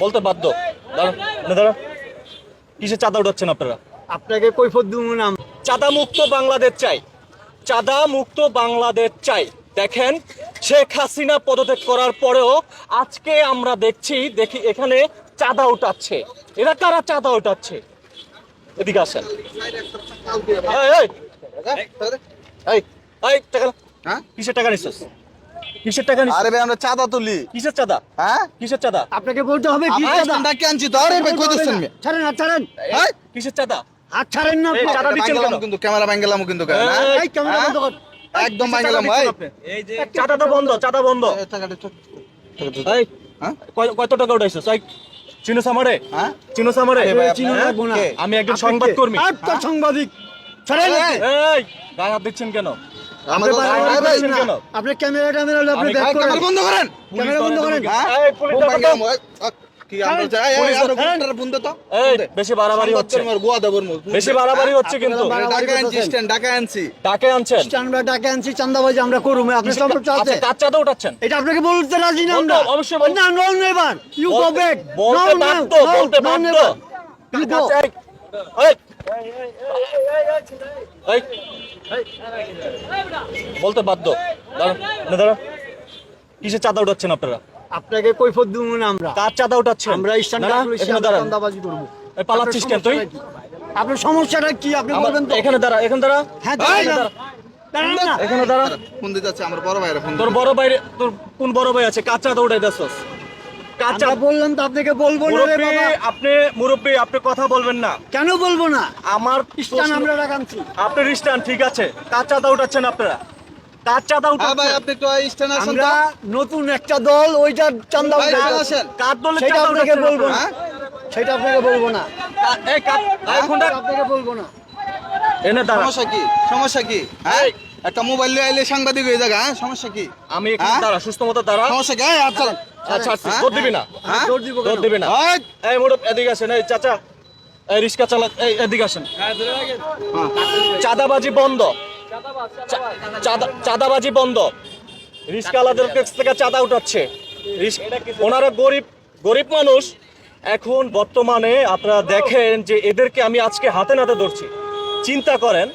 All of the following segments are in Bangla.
বলতে বাধ্য। দাঁড়ান। চাঁদা উঠাচ্ছেন আপনারা? আপনাকে কৈফত দিব না। চাঁদা মুক্ত বাংলাদেশ চাই। চাঁদা মুক্ত বাংলাদেশ চাই। দেখেন শেখ হাসিনা পদত্যাগ করার পরেও আজকে আমরা দেখছি দেখি এখানে চাঁদা উঠাচ্ছে। এরা কারা চাঁদা উঠাচ্ছে? এদিকে আসেন। এই, এই, এই, টাকা। হ্যাঁ? কিসের টাকা নিচ্ছিস কিসের টাকা নিচ্ছিস আরে ভাই আমরা চাঁদা তুলি। কিসের চাঁদা? হ্যাঁ? কিসের চাঁদা? আপনাকে বলতে হবে কি আমার? ডাকে আনছি তো আরে ভাই কই মি ছাড়েন ছাড়েন। হ্যাঁ কিসের চাঁদা? হাত ছাড়েন না এই, আপনি। চাঁদা দিচ্ছেন কেন? কিন্তু ক্যামেরা ভাঙ্গেলাম কিন্তু কেন, হ্যাঁ? এই, এই ক্যামেরা হ্যাঁ? বন্ধ কর একদম ভাঙ্গলাম ভাই। আপনি? চাঁদা তো বন্ধ চাঁদা বন্ধ। এই টাকাটা এই হ্যাঁ? কত টাকা উঠাইছিস? এই চিনো সামারে হ্যাঁ? চিনো সামারে কে হ্যাঁ? কে? আমি একজন আপনি সংবাদ কে? কর্মী আচ্ছা, সাংবাদিক। ছাড়েন। এই, এই গায়ে হাত দিচ্ছেন কেন? আপনি গায়ে হাত বাড়াবাড়ি ভাই, দিচ্ছেন করেন না। কেন? আপনি ক্যামেরা ট্যামেরা আপনি ব্যাক করেন। বন্ধ করেন? ক্যামেরা বন্ধ করেন। হ্যাঁ আমরা যাই? এই, পুলিশ আমরা ডাকো। গুন্ডার বুন্দে তো? এই বুন্দে। বেশি বাড়াবাড়ি হচ্ছে। কর্মীর গোয়া দেবর মুখ। বেশি বাড়াবাড়ি হচ্ছে কিন্তু। আপনারা আনছি করতেছেন। স্ট্যান্ড ডাকা আনছি। ডাকে আনছেন? আমরা ডাকে আনছি চান্দাবাজি আমরা করুম আপনি কার উঠাচ্ছেন? এটা আপনাকে বলতে রাজি না আমরা। অবশ্যই না নো নেভার ইউ গো বলতে- ব্যাক বলতে বাধ্য, বলতে বাধ্য। ইউ গো এই, এই, এই, বলতে বাধ্য। কিসের চাঁদা উঠাচ্ছেন আপনারা? আপনাকে কৈফত দিব না আমরা। কার চাঁদা উঠাচ্ছেন? আমরা চান্দাবাজি করব। এই পালাচ্ছিস কেন তুই? আপনার সমস্যাটা কি? আপনি বলবেন তো। এখানে দাঁড়া এখানে দাঁড়া। হ্যাঁ এখানে দাঁড়া। ফোন দিতে যাচ্ছে আমার বড় ভাইরা ফোন তোর বড় ভাই তোর কোন বড় ভাই আছে? কার চাঁদা উঠাই দাসস আমরা বললাম তো আপনাকে বলব না রে বাবা। আপনি মুরব্বী আপনি কথা বলবেন না। কেন বলব না? আমার স্টান প্রশ্ন- আমরা রাখাচ্ছি আপনি রিস্টান ঠিক আছে। কার চাঁদা উঠাচ্ছেন আপনারা। কার চাঁদা হ্যাঁ ভাই আপনি একটু স্ট্যান্ড আসেন আমরা নতুন একটা দল ওইটার চান্দা। আসেন। কার দলের সেটা আপনাকে বলব না। হ্যাঁ? সেটা আপনাকে বলব না। এই সেটা আপনাকে বলব না। এনে দাঁড়া সমস্যা কি? সমস্যা কি? হ্যাঁ? একটা মোবাইল নিয়ে আইলে সাংবাদিক হয়ে যাগা হ্যাঁ? সমস্যা কি? আমি এখানে হ্যাঁ? দাঁড়া সুস্থ মতো দাঁড়া। সমস্যা কি? এই, আচ্ছা আচ্ছা আচ্ছা হ্যাঁ? দৌড় দিবি না। হ্যাঁ? দৌড় দিব দৌড় দিবি না। এই, মুরব্বী এদিকে আসেন এই চাচা এই রিক্সা চালা এই এদিকে আসেন। চাঁদাবাজি বন্ধ। চাঁদাবাজি বন্ধ। রিক্সাওয়ালাদের কাছ থেকে চাঁদা উঠাচ্ছে। ওনারা গরিব গরিব মানুষ। এখন বর্তমানে আপনারা দেখেন যে এদেরকে আমি আজকে হাতে নাতে ধরছি। চিন্তা করেন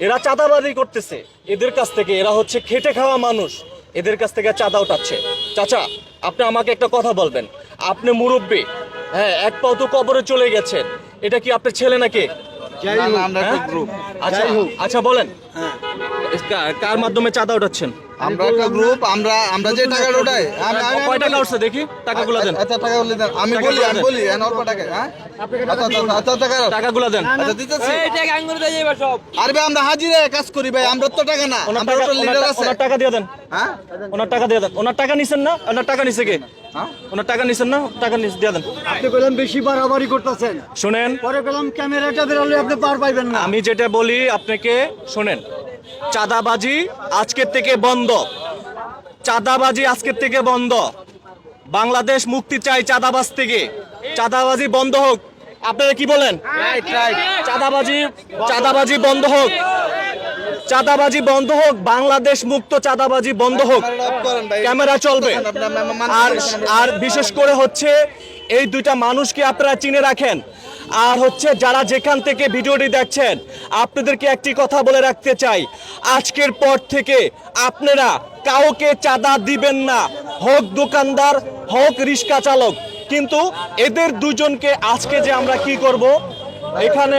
এরা চাঁদাবাদি করতেছে। এদের কাছ থেকে এরা হচ্ছে খেটে খাওয়া মানুষ। এদের কাছ থেকে চাঁদা উঠাচ্ছে। চাচা আপনি আমাকে একটা কথা বলবেন। আপনি মুরব্বী হ্যাঁ এক পাও তো কবরে চলে গেছেন। এটা কি আপনার ছেলে নাকি? হ্যাঁ? আচ্ছা আচ্ছা বলেন। হ্যাঁ। কার- মাধ্যমে চাঁদা উঠাচ্ছেন আমরা একটা গ্রুপ আমরা আমরা যে টাকাটা উঠাই আমি আমি- কয় টাকা উঠছে দেখি টাকাগুলো দেন। আচ্ছা টাকা বলে দেন। আমি বলি গুলো আমি বলি হ্যাঁ অল্প টাকা হ্যাঁ? আপনাকে আচ্ছা টাকা আচ্ছা। আচ্ছা টাকা টাকাগুলো দেন। আচ্ছা দিতেছি। সব। আরে ভাই আমরা হাজিরে কাজ করি ভাই আমরা তো টাকা না। আমরা টাকা তো লিডার আছে। ওনার টাকা দিয়ে দেন। হ্যাঁ? ওনার টাকা দিয়ে দেন। ওনার টাকা নিছেন না? ওনার টাকা নিছে কে? হ্যাঁ? ওনার টাকা নিছেন না? টাকা নিছে দিয়ে দেন। আপনি বললাম বেশি বাড়াবাড়ি করতেছেন। শুনেন। পরে বললাম ক্যামেরাটা বেরোলে আপনি পার পাইবেন না। আমি যেটা বলি আপনাকে শোনেন। চাঁদাবাজি আজকের থেকে বন্ধ। চাঁদাবাজি আজকের থেকে বন্ধ। বাংলাদেশ মুক্তি চাই চাঁদাবাজ থেকে। চাঁদাবাজি বন্ধ হোক। আপনারা কি বলেন? চাঁদাবাজি চাঁদাবাজি বন্ধ হোক। চাঁদাবাজি বন্ধ হোক। বাংলাদেশ মুক্ত চাঁদাবাজি বন্ধ হোক। ক্যামেরা চলবে। আর। আর বিশেষ করে হচ্ছে এই দুইটা মানুষকে আপনারা চিনে রাখেন। আর হচ্ছে যারা যেখান থেকে ভিডিওটি দেখছেন, আপনাদেরকে একটি কথা বলে রাখতে চাই। আজকের পর থেকে আপনারা কাউকে চাঁদা দিবেন না। হোক দোকানদার, হোক রিক্সা চালক। কিন্তু এদের দুজনকে আজকে যে আমরা কি করব, এখানে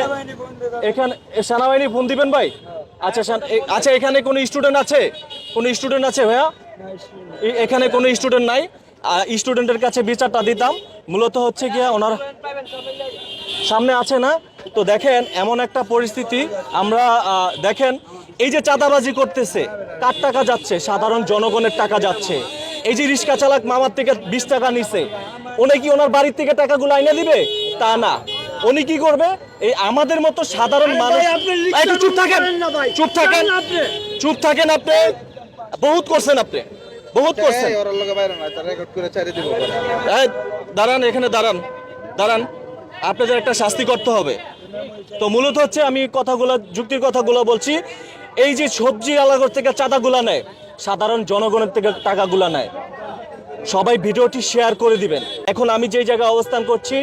এখানে সেনাবাহিনী ফোন দিবেন ভাই? আচ্ছা আচ্ছা এখানে কোনো স্টুডেন্ট আছে? কোনো স্টুডেন্ট আছে ভাইয়া? এখানে কোনো স্টুডেন্ট নাই। স্টুডেন্টের কাছে বিচারটা দিতাম। মূলত হচ্ছে গিয়া ওনার সামনে আছে না? তো দেখেন এমন একটা পরিস্থিতি। আমরা দেখেন এই যে চাঁদাবাজি করতেছে কার টাকা যাচ্ছে? সাধারণ জনগণের টাকা যাচ্ছে। এই যে রিক্সা চালক মামার থেকে বিশ টাকা নিছে উনি কি ওনার বাড়ির থেকে টাকাগুলো আইনে দিবে? তা না। উনি কি করবে? এই আমাদের মতো সাধারণ মানুষ একটু চুপ থাকেন চুপ থাকেন। আপনি। চুপ থাকেন আপনি। বহুত করছেন আপনি। বহুত করছেন। এই, ওরা লোকে বাইরে না রেকর্ড করে চারি দিব। এই, দাঁড়ান এখানে দাঁড়ান। দাঁড়ান। আপনাদের একটা শাস্তি করতে হবে। তো মূলত হচ্ছে আমি কথাগুলো, যুক্তির কথাগুলো বলছি। এই যে সবজি আলাগর থেকে চাঁদাগুলো নেয়, সাধারণ জনগণের থেকে টাকাগুলো নেয়। সবাই ভিডিওটি শেয়ার করে দিবেন। এখন আমি যেই জায়গায় অবস্থান করছি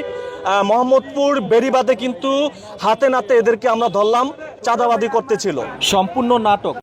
মোহাম্মদপুর বেরিবাদে কিন্তু হাতে নাতে এদেরকে আমরা ধরলাম চাঁদাবাদি করতেছিল। সম্পূর্ণ নাটক।